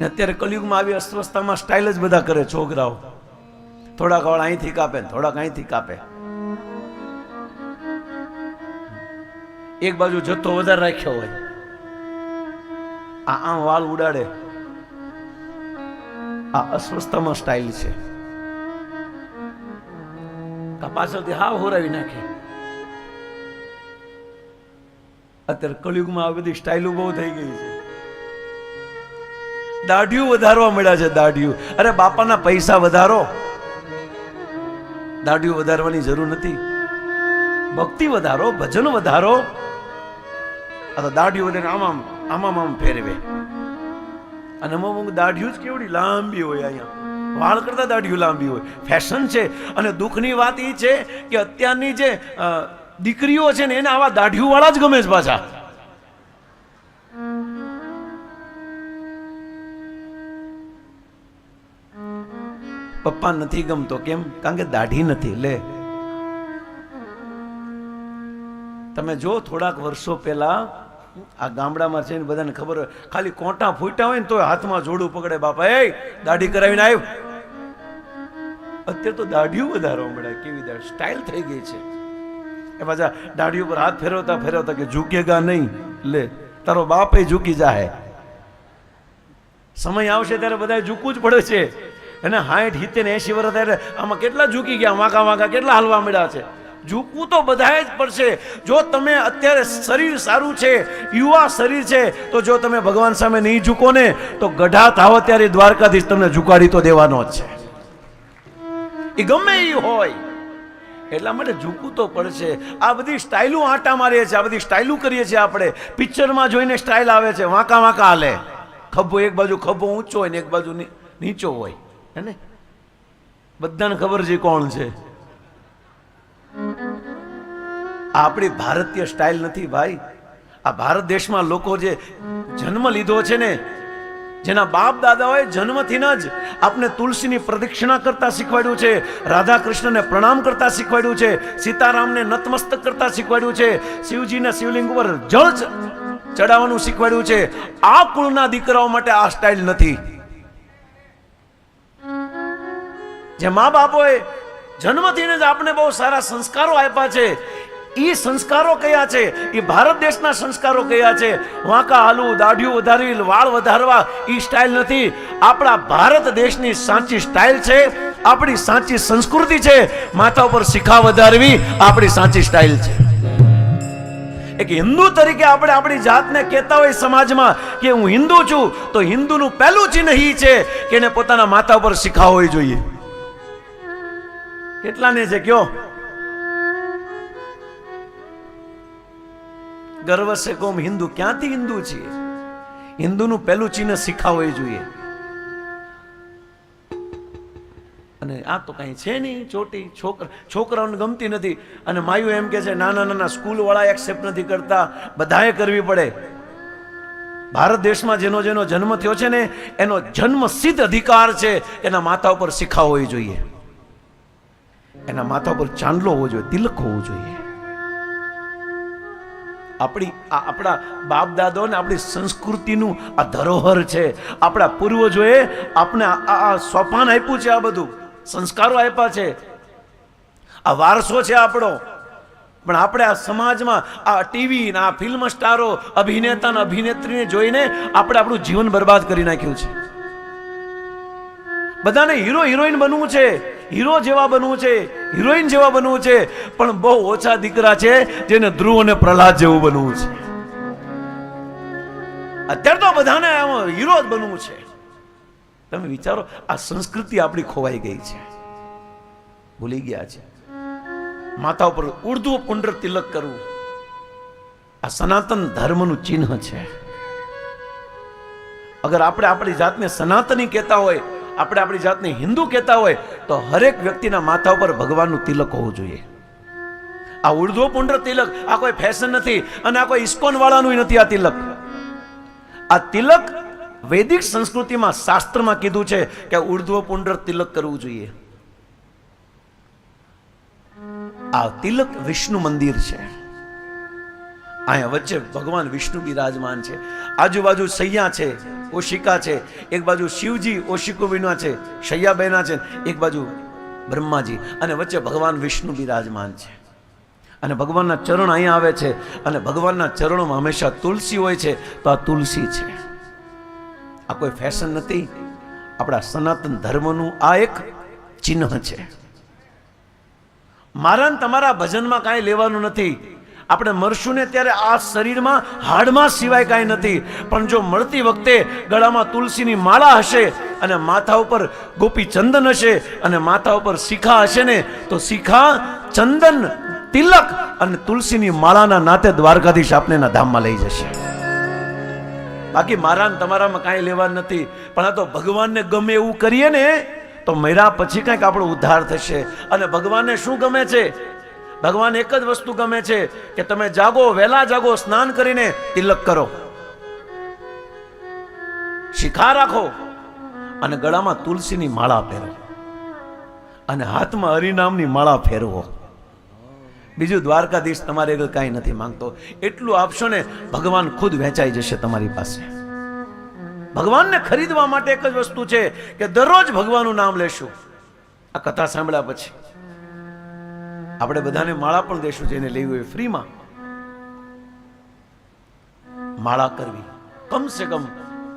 ને અત્યારે કલયુગમાં આવી અસ્વસ્થતામાં સ્ટાઇલ જ બધા કરે છોકરાઓ. થોડાક વાળ અહીંથી કાપે થોડાક અહીંથી કાપે. એક બાજુ જથ્થો વધારે રાખ્યો હોય. આ આમ વાળ ઉડાડે. આ અસ્વસ્થતામાં સ્ટાઇલ છે. પાછળથી હાવ હોરાવી નાખે. અત્યારે કલયુગમાં આ બધી સ્ટાઇલો બહુ થઈ ગઈ છે. દાઢિયું વધારવા મળ્યા છે, દાઢિયું. અરે બાપાના પૈસા વધારો. દાઢિયું વધારવાની જરૂર નથી. ભક્તિ વધારો, ભજન વધારો. આ તો દાઢિયું વધારે આમ આમ આમ આમ ફેરવે. અને અમુક દાઢિયું જ કેવડી લાંબી હોય અહીંયા. વાળ કરતા દાઢિયું લાંબી હોય. ફેશન છે. અને દુઃખની વાત એ છે કે અત્યારની જે દીકરીઓ છે ને એને આવા દાઢિયું વાળા જ ગમે છે પાછા. પપ્પા નથી ગમતો. કેમ? કારણ કે દાઢી નથી. લે. તમે જો, થોડાક વર્ષો પહેલા આ ગામડામાં છે બધાને ખબર હોય, ખાલી કોટા ફૂટ્યા હોય ને તો હાથમાં જોડું પકડે બાપા. એ, દાઢી કરાવીને આવ્યો અત્યારે તો દાઢીઓ વધારવા મળે કેવી દાઢ? સ્ટાઇલ થઈ ગઈ છે. એ પાછા દાઢી ઉપર હાથ ફેરવતા ફેરવતા કે ઝૂકેગા નહીં. લે, તારો બાપ એ ઝૂકી જાય સમય આવશે ત્યારે બધા ઝૂકવું જ પડે છે. અને હાઠ હિતે ને એસી વર્ષ થાય આમાં કેટલા ઝૂકી ગયા? વાંકા વાંકા કેટલા હાલવા મળ્યા છે? ઝૂકવું તો બધાએ જ પડશે. જો તમે અત્યારે શરીર સારું છે, યુવા શરીર છે, તો જો તમે ભગવાન સામે નહીં ઝૂકો ને, તો ગઢા થાવ ત્યારે દ્વારકાધીશ તમને ઝુકાડી તો દેવાનો જ છે. એ ગમે એ હોય. એટલા માટે ઝૂકવું તો પડશે. આ બધી સ્ટાઇલું આટા મારીએ છીએ, આ બધી સ્ટાઇલું કરીએ છીએ આપણે. પિક્ચરમાં જોઈને સ્ટાઇલ આવે છે, વાંકા વાંકા હાલે. ખભો એક બાજુ ખભો ઊંચો હોય ને એક બાજુ નીચો હોય. ને? બધાને ખબર છે કોણ છે. આપણી ભારતીય સ્ટાઇલ નથી ભાઈ. આ ભારત દેશમાં લોકો જે જન્મ લીધો છે ને, જેના બાપ દાદાઓએ જન્મથી જ આપને તુલસીની પ્રદક્ષિણા કરતા શીખવાડ્યું છે રાધા કૃષ્ણને પ્રણામ કરતા શીખવાડ્યું છે, સીતારામને નતમસ્તક કરતા શીખવાડ્યું છે, શિવજીને શિવલિંગ ઉપર જળ ચડાવવાનું શીખવાડ્યું છે. આ કુળના દીકરાઓ માટે આ સ્ટાઇલ નથી. જે મા બાપોએ જન્મથી જ આપણે બહુ સારા સંસ્કારો આપ્યા છે. એ સંસ્કારો કયા છે? એ ભારત દેશના સંસ્કારો કયા છે? વાંકા હાલવું દાઢિયું વધારવી વાળ વધારવા એ સ્ટાઇલ નથી. આપણા ભારત દેશની સાચી સ્ટાઇલ છે, આપણી સાચી સંસ્કૃતિ છે. માથા ઉપર શિખા વધારવી આપણી સાચી સ્ટાઇલ છે. એક હિન્દુ તરીકે આપણે આપણી જાતને કહેતા હોય સમાજમાં કે હું હિન્દુ છું, તો હિન્દુનું પહેલું ચિહ્ન એ છે કે એને પોતાના માથા ઉપર શિખા હોવી જોઈએ. કેટલાને છે કયો? ગર્વ છે કોમ હિન્દુ, ક્યાંથી હિન્દુ છીએ? હિન્દુનું પહેલું ચિહ્ન શિખા જોઈએ. અને આ તો કઈ છે નહીં, ચોટી, છોકરા, છોકરાઓને ગમતી નથી. અને માયું એમ કે છે, નાના નાના સ્કૂલ વાળા એક્સેપ્ટ નથી કરતા, બધાએ કરવી પડે. ભારત દેશમાં જેનો જેનો જન્મ થયો છે ને, એનો જન્મ સિદ્ધ અધિકાર છે, એના માતા ઉપર શિખા જોઈએ. એના માથા ઉપર ચાંદલો હોવો જોઈએ, તિલક હોવું જોઈએ. આપણી આ આપણા બાપ દાદો ને આપણી સંસ્કૃતિનું આ ધરોહર છે. આપણા પૂર્વજોએ આપણે આ સોપાન આપ્યું છે આ બધું. સંસ્કારો આપ્યા છે. આ વારસો છે આપણો. પણ આપણે આ સમાજમાં આ ટીવી ને આ ફિલ્મ સ્ટારો, અભિનેતા અને અભિનેત્રીને જોઈને આપણે આપણું જીવન બરબાદ કરી નાખ્યું છે. બધાને હીરો હિરોઈન બનવું છે. હીરો જેવા બનવું છે, હિરોઈન જેવા બનવું છે, પણ બહુ ઓછા દીકરા છે જેને ધ્રુવ અને પ્રહલાદ જેવું બનવું છે. અત્યારે તો બધાને હીરો જ બનવું છે. તમે વિચારો, આ સંસ્કૃતિ આપણી ખોવાઈ ગઈ છે. ભૂલી ગયા છે. માથા ઉપર ઉર્દુ પુંડર તિલક કરવું આ સનાતન ધર્મનું ચિહ્ન છે. અગર આપણે આપણી જાતને સનાતની કહેતા હોય આપણે આપણી જાતને હિન્દુ કહેતા હોય, તો હરેક વ્યક્તિના માથા ઉપર ભગવાનનું તિલક હોવું જોઈએ. આ ઉર્ધ્વ પુંડ્ર તિલક, આ કોઈ ફેશન નથી, અને આ કોઈ ઇસ્કોન વાળાનું નથી આ તિલક. આ તિલક વૈદિક સંસ્કૃતિમાં શાસ્ત્રમાં કીધું છે કે ઉર્ધ્વ પુંડ્ર તિલક કરવું જોઈએ. આ તિલક વિષ્ણુ મંદિર છે. અહીંયા વચ્ચે ભગવાન વિષ્ણુ બિરાજમાન છે. આજુબાજુ સૈયા છે, ઓશિકા છે, એક બાજુ શિવજી, ઓશિકો વિના છે શૈયાબેના છે, એક બાજુ બ્રહ્માજી અને વચ્ચે ભગવાન વિષ્ણુ બિરાજમાન છે. અને ભગવાનના ચરણ અહીંયા આવે છે અને ભગવાનના ચરણોમાં હંમેશા તુલસી હોય છે તો આ તુલસી છે. આ કોઈ ફેશન નથી. આપણા સનાતન ધર્મનું આ એક ચિહ્ન છે. મારા તમારા ભજનમાં કાંઈ લેવાનું નથી. આપણે મરશું ને ત્યારે આ શરીરમાં હાડમાં સિવાય કાંઈ નથી. પણ જો મળતી વખતે ગળામાં તુલસીની માળા હશે અને માથા ઉપર ગોપી ચંદન હશે અને માથા ઉપર શિખા હશે ને, તો શિખા, ચંદન, તિલક અને તુલસીની માળાના નાતે દ્વારકાધીશ આપને એના ધામમાં લઈ જશે. બાકી મારા તમારામાં કાંઈ લેવા નથી, પણ આ તો ભગવાનને ગમે એવું કરીએ ને, તો મર્યા પછી કંઈક આપણો ઉદ્ધાર થશે. અને ભગવાનને શું ગમે છે? ભગવાન એક જ વસ્તુ ગમે છે કે તમે જાગો, વહેલા જાગો, સ્નાન કરીને તિલક કરો. શિખા રાખો અને ગળામાં તુલસીની માળા પહેરો. અને હાથમાં હરિનામની માળા ફેરવો. બીજું દ્વારકાધીશ તમારે આગળ કાંઈ નથી માંગતો. એટલું આપશો ને ભગવાન ખુદ વેચાઈ જશે તમારી પાસે. ભગવાનને ખરીદવા માટે એક જ વસ્તુ છે કે દરરોજ ભગવાનનું નામ લેશું. આ કથા સાંભળ્યા પછી. આપણે બધાને માળા પણ દેશું જેને લેવી હોય ફ્રીમાં. માળા કરવી. કમસે કમ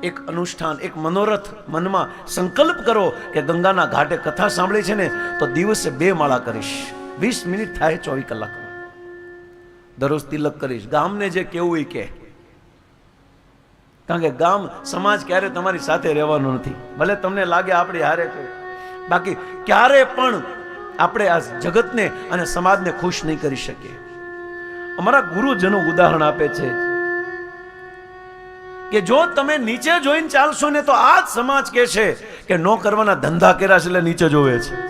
એક અનુષ્ઠાન, એક મનોરથ મનમાં સંકલ્પ કરો કે ગંગાના ઘાટે કથા સાંભળી છે ને, તો દિવસે બે માળા કરીશ. વીસ મિનિટ થાય ચોવીસ કલાક. દરરોજ તિલક કરીશ. ગામને જે કેવું કે. કારણ કે ગામ, સમાજ ક્યારે તમારી સાથે રહેવાનું નથી. ભલે તમને લાગે આપણી હારે છે. બાકી ક્યારે પણ આપણે આ જગતને અને સમાજને ખુશ નહીં કરી શકીએ. અમારા ગુરુજનો ઉદાહરણ આપે છે કે જો તમે નીચે જોઈને ચાલશો ને તો આ જ સમાજ કે છે કે નો કરવાના ધંધા કર્યા છે એટલે નીચે જોવે છે.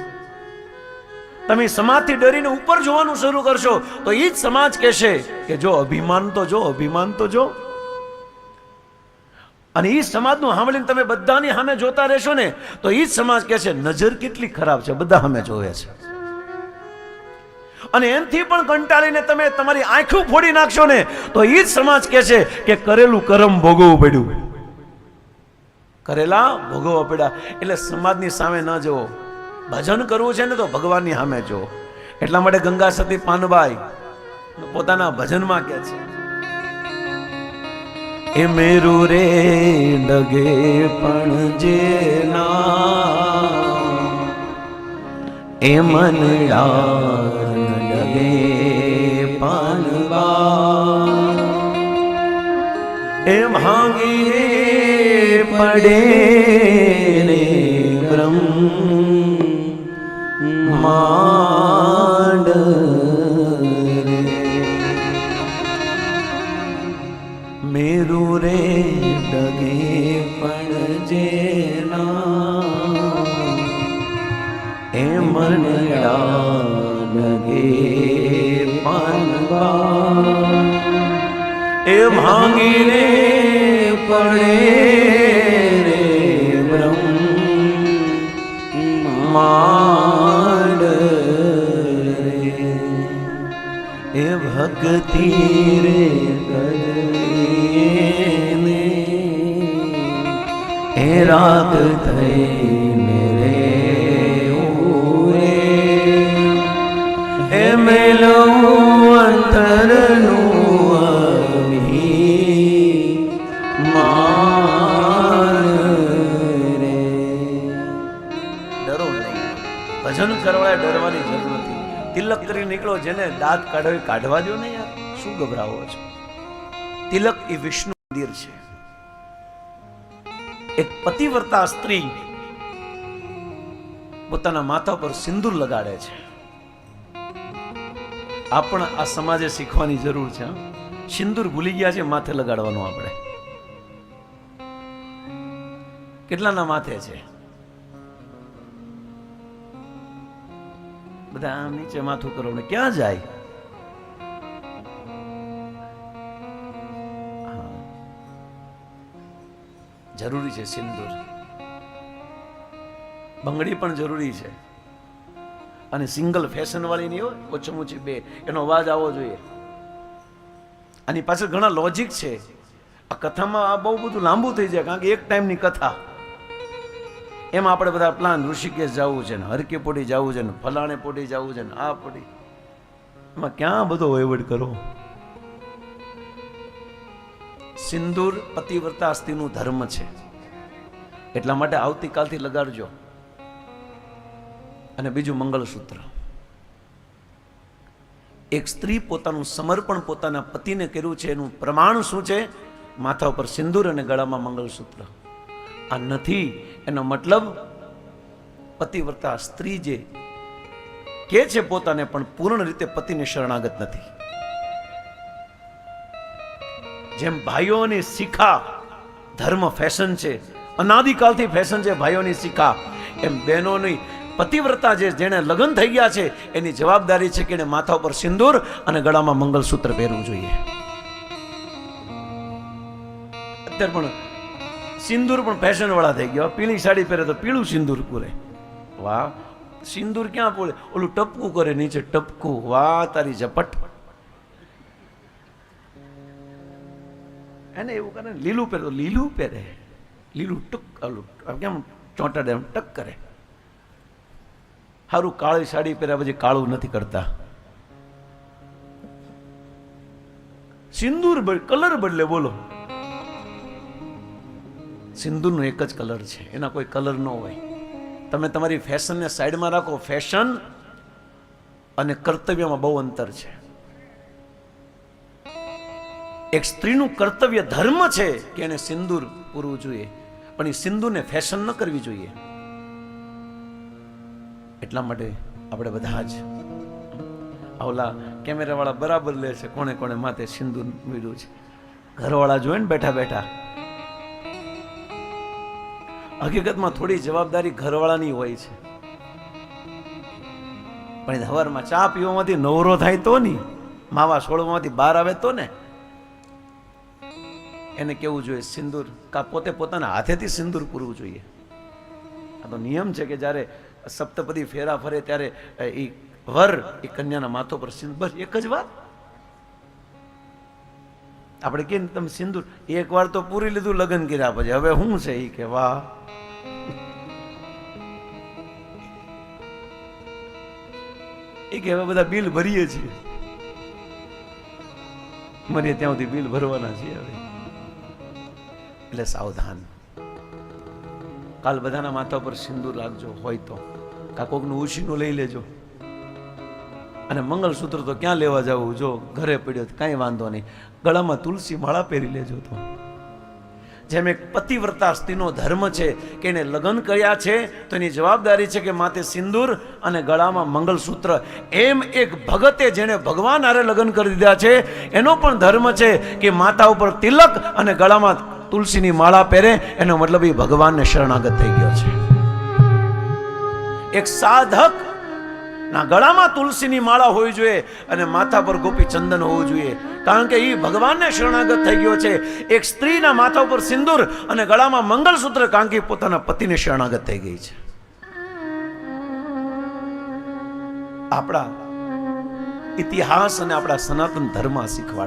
તમે સમાજથી ડરીને ઉપર જોવાનું શરૂ કરશો તો એ જ સમાજ કહેશે કે જો અભિમાન તો જો, અભિમાન તો જો. અને એ સમાજનું સાંભળીને તમે બધાની સામે જોતા રહેશો ને, તો એ જ સમાજ કહે છે, નજર કેટલી ખરાબ છે, બધા સામે જોવે છે. અને એનથી પણ કંટાળીને તમે તમારી આંખો ફોડી નાખશો ને, તો એ જ સમાજ કહે છે કે કરેલું કરમ ભોગવવું પડ્યું. કરેલા ભોગવવા પડ્યા. એટલે સમાજની સામે ન જવો ભજન કરવું છે ને તો ભગવાનની સામે જુઓ. એટલા માટે ગંગા સતી પાનબાઈ પોતાના ભજનમાં કહે છે એ મેરુ રે ડગે પણ જે એ મન ડગે પાનબા એ ભાંગી પડે રે બ્રહ્મ. માંડ એ ભક્તિ રે કરીને એ રાગ થઈને ભજન કરવા ડરવાની જરૂર નથી. તિલક કરી નીકળો, જેને દાંત કાઢો કાઢવા દો ને યાર. શું ગભરાવો છો? તિલક એ વિષ્ણુ મંદિર છે. એક પતિવ્રતા સ્ત્રી પોતાના માથા પર સિંદૂર લગાડે છે. આ પણ આ સમાજે શીખવાની જરૂર છે? સિંદૂર ભૂલી ગયા છે, માથે લગાડવાનું આપણે. કેટલાના માથે છે? બધા નીચે માથું કરો ને ક્યાં જાય? જરૂરી છે સિંદૂર. બંગડી પણ જરૂરી છે. અને સિંગલ ફેશન વાળી નહીં હોય, ઓછામાં ઓછી બે. એનો અવાજ આવવો જોઈએ. આની પાછળ ઘણા લોજિક છે. આ કથામાં આ બહુ બધું લાંબુ થઈ જાય, કારણ કે એક ટાઈમની કથા. એમાં આપણે બધા પ્લાન ઋષિકેશ જવું છે ને હરકે પોટી જવું છે ને ફલાણે પોટી જવું છે ને આ પોટી એમાં ક્યાં બધો વહીવટ કરો સિંદૂર પતિવ્રતા અસ્થિનું ધર્મ છે. એટલા માટે આવતીકાલથી લગાડજો. અને બીજું મંગળસૂત્ર. એક સ્ત્રી પોતાનું સમર્પણ પોતાના પતિને કર્યું છે, એનું પ્રમાણ શું છે? માથા ઉપર સિંદૂર અને ગળામાં મંગળસૂત્ર. આ નથી. એનો મતલબ પતિવ્રતા સ્ત્રી જે કે છે પોતાને પણ પૂર્ણ રીતે પતિને શરણાગત નથી. જેમ ભાઈઓની શિખા ધર્મ ફેશન છે, અનાદિકાલથી ફેશન છે, ભાઈઓની શિખા, એમ બહેનોની પતિવ્રતા જે જેણે લગ્ન થઈ ગયા છે, એની જવાબદારી છે કે એને માથા ઉપર સિંદૂર અને ગળામાં મંગલસૂત્ર પહેરવું જોઈએ. અત્યારે પણ સિંદૂર પણ ફેશન વાળા થઈ ગયા. પીળી સાડી પહેરે તો પીળું સિંદૂર પૂરે વાહ. સિંદૂર ક્યાં પૂરે ઓલું ટપકું કરે, નીચે ટપકું. વાહ, તારી ઝપટ. એને એવું કરે લીલું પહેરે લીલું પહેરે. લીલું ટુક, ઓલું કેમ ચોંટાડે એમ ટક કરે. સારું કાળી સાડી પહેર્યા પછી કાળું નથી કરતા. સિંદૂર કલર બદલે બોલો. સિંદૂરનો એક જ કલર છે. એના કોઈ કલર ન હોય. તમે તમારી ફેશનને સાઈડમાં રાખો, ફેશન અને કર્તવ્યમાં બહુ અંતર છે. એક સ્ત્રીનું કર્તવ્ય ધર્મ છે કે એને સિંદૂર પૂરવું જોઈએ. પણ એ સિંદૂરને ફેશન ન કરવી જોઈએ. એટલા માટે આપણે બધા જ આવલા કેમેરાવાળા બરાબર લે છે. કોણે કોણે માથે સિંદૂર વીડ્યું છે. ઘરવાળા જોઈને બેઠા બેઠા હકીકતમાં થોડી જવાબદારી ઘરવાળાની હોય છે. પણ એ હવારમાં ચા પીવામાંથી નવરો થાય તો નહીં. માવા છોડવામાંથી બહાર આવે તો ને. એને કેવું જોઈએ, સિંદૂર કા પોતે પોતાના હાથેથી સિંદૂર પૂરવું જોઈએ. આ તો નિયમ છે કે જ્યારે સપ્તપદી ફેરા ફરે ત્યારે, એ વર એ કન્યાના માથો પર સિંદૂર એક જ વાત. આપણે કે તમે સિંદૂર. એક વાર તો પૂરી લીધું, લગ્ન કર્યા પછી. હવે શું છે? એ કે, વાહ. એ કે હવે બધા બિલ ભરીએ છીએ. મને ત્યાં સુધી બિલ ભરવાના છીએ હવે. એટલે સાવધાન. કાલ બધાના માથા પર સિંદૂર લાગજો, હોય તો. કા કોકનું ઉછીનું લઈ લેજો. અને મંગલસૂત્ર તો ક્યાં લેવા જવું? જો ઘરે પડ્યો કાંઈ વાંધો નહીં. ગળામાં તુલસી માળા પહેરી લેજો તો. જેમ એક પતિવ્રતા સ્ત્રીનો ધર્મ છે કે એને લગ્ન કર્યા છે, તો એની જવાબદારી છે કે માથે સિંદૂર અને ગળામાં મંગળસૂત્ર. એમ એક ભગતે જેણે ભગવાન હારે લગ્ન કરી દીધા છે, એનો પણ ધર્મ છે કે માથા ઉપર તિલક અને ગળામાં તુલસીની માળા પહેરે, એનો મતલબ એ ભગવાનને શરણાગત થઈ ગયો છે. એક સાધક ના ગળામાં તુલસીની માળા હોવી જોઈએ અને માથા પર ગોપી ચંદન હોવું જોઈએ. કારણ કે એ ભગવાનને શરણાગત થઈ ગયો છે. એક સ્ત્રીના માથા ઉપર સિંદૂર અને ગળામાં મંગળસૂત્ર કારણ કે પોતાના પતિને શરણાગત થઈ ગઈ છે. આપણા ઇતિહાસ અને આપણા સનાતન ધર્મ શીખવાડે.